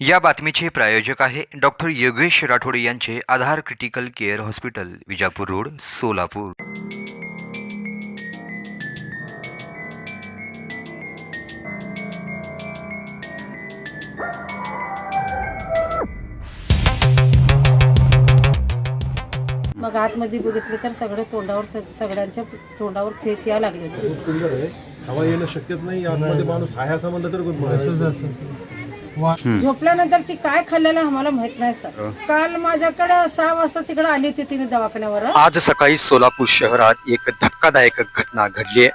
या बातमीचे प्रायोजक आहे डॉक्टर योगेश राठोड यांचे Aadhar critical care hospital Vijapur road Solapur. मग आतमध्ये बघितलं तर सगळं तोंडावर सगळ्यांच्या तोंडावर फेस या लागले खूप सुंदर आहे. हवा येणं शक्यच नाही. आतमध्ये माणूस आहे असं म्हणलं तर झोपल्यानंतर ती काय खाल्लेलं आम्हाला माहीत नाही सर. काल माझ्याकडे सहा वाजता तिकडे आली होती तिने दवाखान्यावर. आज सकाळी सोलापूर शहरात एक धक्कादायक घटना घडली आहे.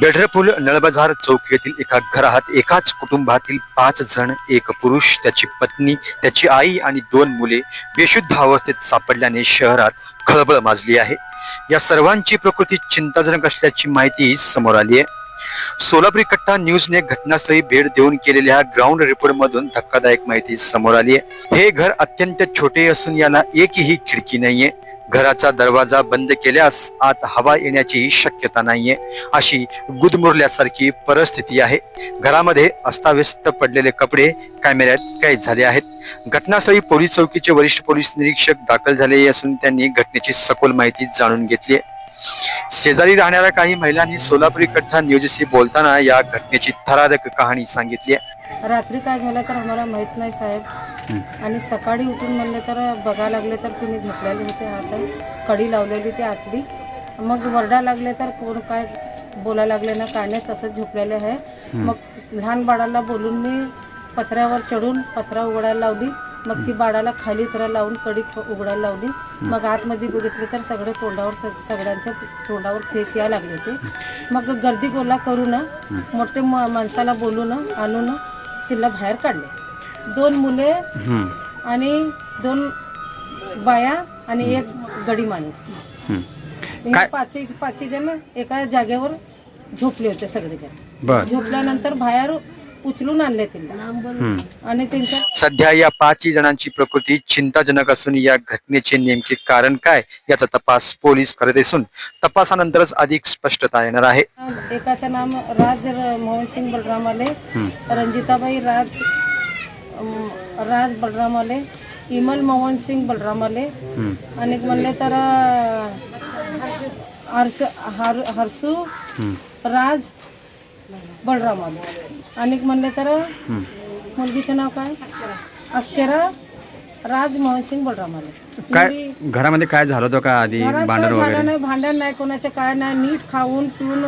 बेढरपूल नळबजार चौक येथील एका घरात एकाच कुटुंबातील पाच जण एक पुरुष त्याची पत्नी त्याची आई आणि दोन मुले बेशुद्ध अवस्थेत सापडल्याने शहरात खळबळ माजली आहे. या सर्वांची प्रकृती चिंताजनक असल्याची माहिती समोर आली आहे. सोलापूर कट्टा न्यूजने घटनास्थळी भेट देऊन केलेल्या ग्राउंड रिपोर्ट मधून धक्कादायक माहिती समोर आली आहे. हे घर अत्यंत छोटे असून याला एकही खिडकी नाहीये. घराचा दरवाजा बंद केल्यास आत हवा येण्याची शक्यता नाहीये. अशी गुदमुरल्यासारखी परिस्थिती आहे. घरामध्ये अस्ताव्यस्त पडलेले कपडे कॅमेऱ्यात कैद झाले आहेत. घटनास्थळी पोलीस चौकीचे वरिष्ठ पोलीस निरीक्षक दाखल झाले असून त्यांनी घटनेची सखोल माहिती जाणून घेतली आहे. शेजारी राहणाऱ्या काही महिलांनी सोलापुरी कट्टा न्यूजशी बोलताना या घटनेची थरारक कहाणी सांगितली आहे. रात्री काय झालं तर आम्हाला माहीत नाही साहेब. आणि सकाळी उठून म्हणले तर बघायला लागले तर तिने झोपलेले होते आता कडी लावलेली ती आतली. मग वरडा लागले तर कोण काय बोलायला लागले ना काय नाही तसंच झोपलेले आहे. मग लहान बाळाला बोलून मी पत्र्यावर चढून पत्रा उघडायला लावली. मग ती बाळाला खाली तर लावून कडी उघडायला लावली. मग आतमध्ये बघितलं तर सगळे तोंडावर सगळ्यांच्या तोंडावर फेस या लागले होते. मग गर्दी गोला करून मोठे माणसाला बोलून आणून तिला बाहेर काढले. दोन मुले आणि दोन बाया आणि एक गडी माणूस. पाचही पाचही जण एका जागेवर झोपले होते सगळेजण. झोपल्यानंतर बाहेर उचलून आणले तिला आणि त्यांच्या सध्या या पाचही जणांची प्रकृती चिंताजनक असून या घटनेचे नेमके कारण काय याचा तपास पोलीस करत असून तपासानंतरच अधिक स्पष्टता येणार आहे. एकाचे नाम राज मोहनसिंग बलरामाले रंजिताबाई राज राज बलरामाले इमल मोहनसिंग बलरामाले आणि म्हणले तर हर्ष हर हर्षू राज बलरामाले आणि म्हणले तर मुलगीचं नाव काय? अक्षरा राज मोहनसिंग बलरामाले काय घरामध्ये काय झालं होतं का आधी भांडण वगैरे? नाही भांडण नाही कोणाचं काय नाही नीट खाऊन पिऊन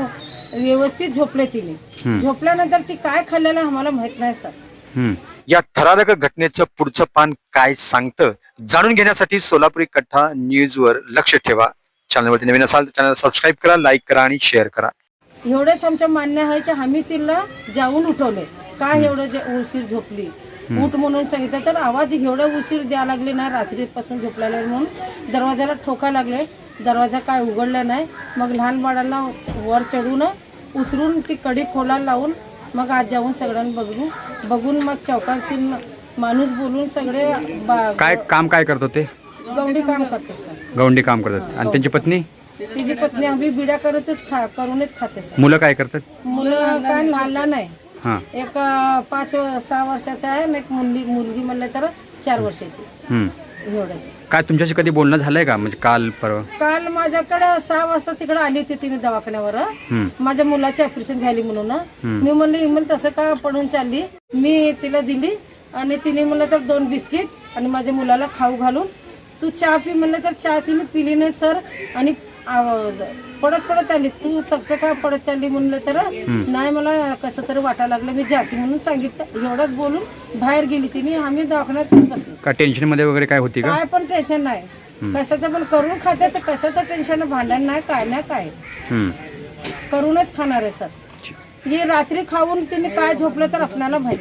व्यवस्थित झोपले तिने. झोपल्यानंतर ती काय खाल्लेलं आम्हाला माहीत नाही सर. या थरारक घटनेचं पुढचं पान काय सांगतं जाणून घेण्यासाठी सोलापुरी कट्टा न्यूजवर लक्ष ठेवा. चॅनलवरती नवीन असाल तर चॅनल सबस्क्राईब करा लाईक करा आणि शेअर करा. एवढंच आमचं मान्य आहे की आम्ही तिला जाऊन उठवले. काय एवढं जे उशीर झोपली? उठ म्हणून सांगितलं तर आवाज एवढं उशीर द्यायला लागले ना रात्रीपासून झोपलेला म्हणून. दरवाजाला ठोका लागले. दरवाजा काय उघडला नाही. मग लहान बाळाला वर चढून उतरून ती कडी खोलाला लावून मग आज जाऊन सगळ्यांना बघून बघून मग चौकातील माणूस बोलून सगळे बा- काय काम काय करत होते? गवंडी काम करते सर. गवंडी काम करतात. आणि त्यांची पत्नी? तिची पत्नी आम्ही बिड्या करतच खा करूनच खाते सर. मुलं काय करतात? मुलं काय लहान लहान आहे हां. एक अं, पाच सहा वर्षाचा आहे आणि एक मुलगी मुलगी म्हणलं तर चार वर्षाची. एवढ्याची काय तुमच्याशी कधी बोलणं झालंय का? म्हणजे काल परवा? काल माझ्याकडे सहा वाजता तिकडे आली होती तिने दवाखान्यावर. माझ्या मुलाची ऑपरेशन झाली म्हणून. मी म्हणलं इमल तसं का पडून चालली? मी तिला दिली आणि तिने म्हणलं तर दोन बिस्किट आणि माझ्या मुलाला खाऊ घालून. तू चहा पी म्हणलं तर चहा तिने पिली नाही सर. आणि आव- पडत पडत आली. तू तसं का पडत चालली म्हणलं तर? नाही मला कसं तरी वाटायला लागलं. मी जाती म्हणून सांगितलं. एवढंच बोलून बाहेर गेली तिने. आम्ही दवाखान्यात बसलो. का टेन्शनमध्ये वगैरे काय होती का? काय पण टेन्शन नाही. कशाचं पण करून खाते तर कशाचं टेन्शन भांडण नाही काय नाही काय? हम्म. करूनच खाणार आहे सर. ही रात्री खाऊन तिने काय झोपलं तर आपल्याला माहिती